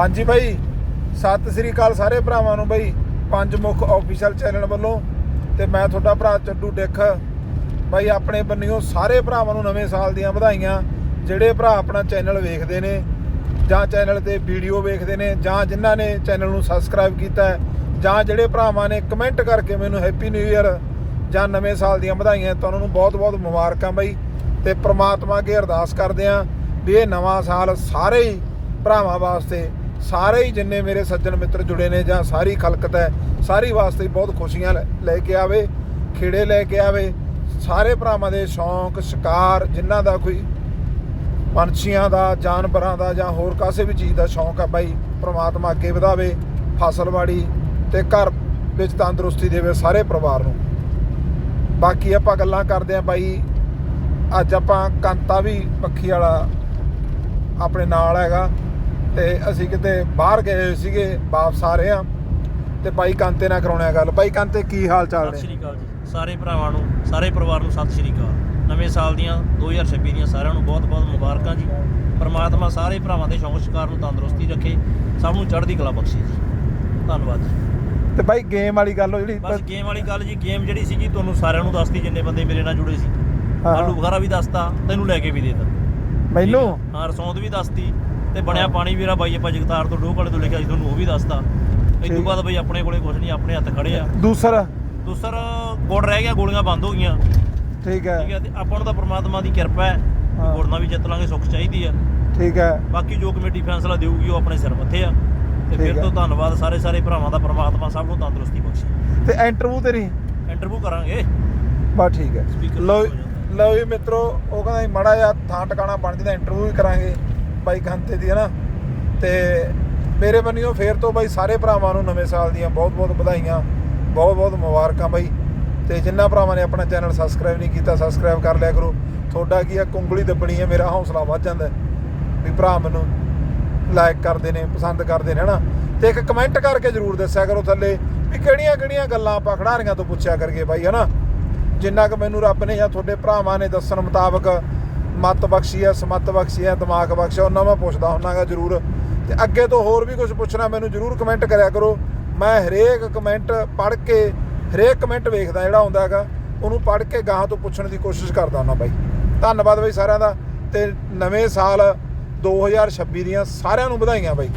ਹਾਂਜੀ ਬਾਈ। ਸਤਿ ਸ੍ਰੀ ਅਕਾਲ ਸਾਰੇ ਭਰਾਵਾਂ ਨੂੰ ਬਾਈ। ਪੰਜ ਮੁੱਖ ਆਫੀਸ਼ੀਅਲ ਚੈਨਲ ਵੱਲੋਂ ਤੇ ਮੈਂ ਤੁਹਾਡਾ ਭਰਾ ਚੱਡੂ ਡਿੱਖ। ਬਾਈ, ਆਪਣੇ ਬੰਨਿਓ ਸਾਰੇ ਭਰਾਵਾਂ ਨੂੰ ਨਵੇਂ ਸਾਲ ਦੀਆਂ ਵਧਾਈਆਂ। ਜਿਹੜੇ ਭਰਾ ਆਪਣਾ ਚੈਨਲ ਵੇਖਦੇ ਨੇ ਜਾਂ ਚੈਨਲ ਤੇ ਵੀਡੀਓ ਵੇਖਦੇ ਨੇ ਜਾਂ ਜਿਨ੍ਹਾਂ ਨੇ ਚੈਨਲ ਨੂੰ ਸਬਸਕ੍ਰਾਈਬ ਕੀਤਾ ਹੈ ਜਾਂ ਜਿਹੜੇ ਭਰਾਵਾਂ ਨੇ ਕਮੈਂਟ ਕਰਕੇ ਮੈਨੂੰ ਹੈਪੀ ਨਿਊ ਇਅਰ ਜਾਂ ਨਵੇਂ ਸਾਲ ਦੀਆਂ ਵਧਾਈਆਂ ਤਾਂ ਉਹਨਾਂ ਨੂੰ ਬਹੁਤ-ਬਹੁਤ ਮੁਬਾਰਕਾਂ ਬਾਈ। ਤੇ ਪ੍ਰਮਾਤਮਾ ਅੱਗੇ ਅਰਦਾਸ ਕਰਦੇ ਆਂ ਵੀ ਇਹ ਨਵਾਂ ਸਾਲ ਸਾਰੇ ਹੀ ਭਰਾਵਾਂ ਵਾਸਤੇ ਸਾਰੇ ਹੀ ਜਿੰਨੇ ਮੇਰੇ ਸੱਜਣ ਮਿੱਤਰ ਜੁੜੇ ਨੇ ਜਾਂ ਸਾਰੀ ਖਲਕਤ ਹੈ, ਸਾਰੀ ਵਾਸਤੇ ਬਹੁਤ ਖੁਸ਼ੀਆਂ ਲੈ- ਲੈ ਕੇ ਆਵੇ, ਖੇੜੇ ਲੈ ਕੇ ਆਵੇ। ਸਾਰੇ ਭਰਾਵਾਂ ਦੇ ਸ਼ੌਂਕ, ਸ਼ਿਕਾਰ, ਜਿਨ੍ਹਾਂ ਦਾ ਕੋਈ ਪੰਛੀਆਂ ਦਾ, ਜਾਨਵਰਾਂ ਦਾ ਜਾਂ ਹੋਰ ਕਾਸੇ ਵੀ ਚੀਜ਼ ਦਾ ਸ਼ੌਂਕ ਆ ਬਾਈ, ਪ੍ਰਮਾਤਮਾ ਅੱਗੇ ਵਧਾਵੇ ਫਸਲਵਾੜੀ ਤੇ ਘਰ ਵਿੱਚ ਤੰਦਰੁਸਤੀ ਦੇਵੇ ਸਾਰੇ ਪਰਿਵਾਰ ਨੂੰ। ਬਾਕੀ ਆਪਾਂ ਗੱਲਾਂ ਕਰਦੇ ਆ ਬਾਈ, ਅੱਜ ਆਪਾਂ ਕੰਤਾ ਵੀ ਪੱਖੀ ਵਾਲਾ ਆਪਣੇ ਨਾਲ ਹੈਗਾ। ਤੇ ਅਸੀਂ ਕਿਤੇ ਬਾਹਰ ਗਏ ਹੋਏ ਸੀਗੇ ਵਾਪਸ ਆ ਰਹੇ ਆ ਤੇ ਬਾਈ ਕਾਂਤੇ ਨਾਲ ਕਰਾਉਣੇ ਗੱਲ। ਬਾਈ ਕਾਂਤੇ ਕੀ ਹਾਲ ਚਾਲ ਸਤਿ ਨੇ ਸ਼੍ਰੀ ਅਕਾਲ ਜੀ। ਸਾਰੇ ਭਰਾਵਾਂ ਨੂੰ ਸਾਰੇ ਪਰਿਵਾਰ ਨੂੰ ਸਤਿ ਸ਼੍ਰੀ ਅਕਾਲ। ਨਵੇਂ ਸਾਲ ਦੀਆਂ 2026 ਦੀਆਂ ਸਾਰਿਆਂ ਨੂੰ ਬਹੁਤ-ਬਹੁਤ ਮੁਬਾਰਕਾਂ ਜੀ। ਪਰਮਾਤਮਾ ਸਾਰੇ ਭਰਾਵਾਂ ਦੇ ਸ਼ੌਂਕ ਸ਼ਿਕਾਰ ਨੂੰ ਤੰਦਰੁਸਤੀ ਰੱਖੇ। ਸਭ ਨੂੰ ਚੜ੍ਹਦੀ ਕਲਾ ਬਖਸ਼ੇ ਜੀ। ਧੰਨਵਾਦ ਜੀ। ਤੇ ਬਾਈ ਗੇਮ ਵਾਲੀ ਗੱਲ ਉਹ ਜਿਹੜੀ ਬਸ ਗੇਮ ਵਾਲੀ ਗੱਲ ਜੀ ਗੇਮ ਜਿਹੜੀ ਸੀਗੀ ਤੁਹਾਨੂੰ ਸਾਰਿਆਂ ਨੂੰ ਦੱਸਤੀ ਜਿੰਨੇ ਬੰਦੇ ਮੇਰੇ ਨਾਲ ਜੁੜੇ ਸੀ। ਹਾਂ। ਆਲੂ ਬੁਖਾਰਾ ਵੀ ਦੱਸਤਾ ਤੈਨੂੰ ਲੈ ਕੇ ਵੀ ਦੇਤਾ। ਮੈਨੂੰ? ਹਾਂ ਰਸੌਂਦ ਵੀ ਦੱਸਤੀ ਤੇ ਬਣਿਆ ਪਾਣੀ ਵੀਰਾ ਬਾਈ ਆਪਾਂ ਜਗਤਾਰ ਤੋਂ ਡੋਹ ਵਾਲੇ ਤੋਂ ਲਿਖਿਆ ਸੀ ਤੁਹਾਨੂੰ ਉਹ ਵੀ ਦੱਸਤਾ। ਇਸ ਤੋਂ। ਬਾਅਦ ਬਈ ਆਪਣੇ ਕੋਲੇ ਕੁਝ ਨਹੀਂ ਆਪਣੇ ਹੱਥ ਖੜੇ ਆ। ਦੂਸਰਾ? ਦੂਸਰ ਗੁੜ ਰਹਿ ਗਿਆ ਗੋਲੀਆਂ ਬੰਦ ਹੋ ਗਈਆਂ। ਠੀਕ ਹੈ ਠੀਕ ਹੈ ਤੇ ਆਪਾਂ ਨੂੰ ਤਾਂ ਪ੍ਰਮਾਤਮਾ ਦੀ ਕਿਰਪਾ ਹੈ ਹਾਂ। ਵੀ ਜਿੱਤ ਲਾਂਗੇ ਸੁੱਖ ਚਾਹੀਦੀ ਆ। ਠੀਕ ਹੈ ਬਾਕੀ ਜੋ ਕਮੇਟੀ ਫੈਸਲਾ ਦੇਊਗੀ ਉਹ ਆਪਣੇ ਸਿਰ ਮੱਥੇ ਆ। ਤੇ ਫਿਰ। ਤੋਂ ਧੰਨਵਾਦ ਸਾਰੇ ਸਾਰੇ ਭਰਾਵਾਂ ਦਾ ਪ੍ਰਮਾਤਮਾ ਸਭ ਨੂੰ ਤੰਦਰੁਸਤੀ ਬਖਸ਼ੇ। ਤੇ ਇੰਟਰਵਿਊ ਤੇਰੀ? ਇੰਟਰਵਿਊ ਕਰਾਂਗੇ। ਬਸ ਠੀਕ ਹੈ Speaker ਲਓ ਜੀ ਮਿੱਤਰੋ, ਉਹ ਕਹਿੰਦਾ ਸੀ ਮੜਾ ਜਿਹਾ ਥਾਂ ਟਿਕਾਣਾ ਬਣ ਜਾਂਦਾ ਇੰਟਰਵਿਊ ਵੀ ਕਰਾਂਗੇ ਬਾਈ ਖੰਤੇ ਦੀ ਹੈ ਨਾ ਤੇ ਮੇਰੇ ਬੰਨਿਓ ਫੇਰ ਤੋਂ ਬਾਈ ਸਾਰੇ ਭਰਾਵਾਂ ਨੂੰ ਨਵੇਂ ਸਾਲ ਦੀਆਂ ਬਹੁਤ ਬਹੁਤ ਵਧਾਈਆਂ, ਬਹੁਤ ਬਹੁਤ ਮੁਬਾਰਕਾਂ ਬਾਈ। ਤੇ ਜਿੰਨਾ ਭਰਾਵਾਂ ਨੇ ਆਪਣਾ ਚੈਨਲ ਸਬਸਕ੍ਰਾਈਬ ਨਹੀਂ ਕੀਤਾ ਸਬਸਕ੍ਰਾਈਬ ਕਰ ਲਿਆ ਕਰੋ। ਤੁਹਾਡਾ ਕੀ ਆ, ਕੁੰਗਲੀ ਦੱਬਣੀ ਹੈ ਮੇਰਾ ਹੌਸਲਾ ਵੱਧ ਜਾਂਦਾ ਵੀ ਭਰਾ ਮੈਨੂੰ ਲਾਈਕ ਕਰਦੇ ਨੇ, ਪਸੰਦ ਕਰਦੇ ਨੇ, ਹਨਾ? ਤੇ ਇੱਕ ਕਮੈਂਟ ਕਰਕੇ ਜਰੂਰ ਦੱਸਿਆ ਕਰੋ ਥੱਲੇ ਵੀ ਕਿਹੜੀਆਂ ਕਿਹੜੀਆਂ ਗੱਲਾਂ ਆਪਾਂ ਖਿਡਾਰੀਆਂ ਤੋਂ ਪੁੱਛਿਆ ਕਰਗੇ ਬਾਈ, ਹਨਾ? ਜਿੰਨਾ ਕੁ ਮੈਨੂੰ ਰੱਬ ਨੇ ਜਾਂ ਤੁਹਾਡੇ ਭਰਾਵਾਂ ਨੇ ਦੱਸਣ ਮੁਤਾਬਕ ਮਤ ਬਖਸ਼ੀ ਹੈ, ਸਮਤ ਬਖਸ਼ੀ ਹੈ, ਦਿਮਾਗ ਬਖਸ਼ਿਆ, ਉਹਨਾਂ ਮੈਂ ਪੁੱਛਦਾ ਹੁੰਨਾਗਾ ਜਰੂਰ। ਤੇ ਅੱਗੇ ਤੋਂ ਹੋਰ ਵੀ ਕੁਝ ਪੁੱਛਣਾ, ਮੈਨੂੰ ਜਰੂਰ ਕਮੈਂਟ ਕਰਿਆ ਕਰੋ। ਮੈਂ ਹਰੇਕ ਕਮੈਂਟ ਪੜ੍ਹ ਕੇ, ਹਰੇਕ ਕਮੈਂਟ ਵੇਖਦਾ ਜਿਹੜਾ ਹੁੰਦਾ ਹੈਗਾ ਉਹਨੂੰ ਪੜ੍ਹ ਕੇ ਗਾਹਾਂ ਤੋਂ ਪੁੱਛਣ ਦੀ ਕੋਸ਼ਿਸ਼ ਕਰਦਾ ਹੁੰਦਾ ਬਾਈ। ਧੰਨਵਾਦ ਬਾਈ ਸਾਰਿਆਂ ਦਾ। ਤੇ ਨਵੇਂ ਸਾਲ 2026 ਦੀਆਂ ਸਾਰਿਆਂ ਨੂੰ ਵਧਾਈਆਂ ਬਾਈ।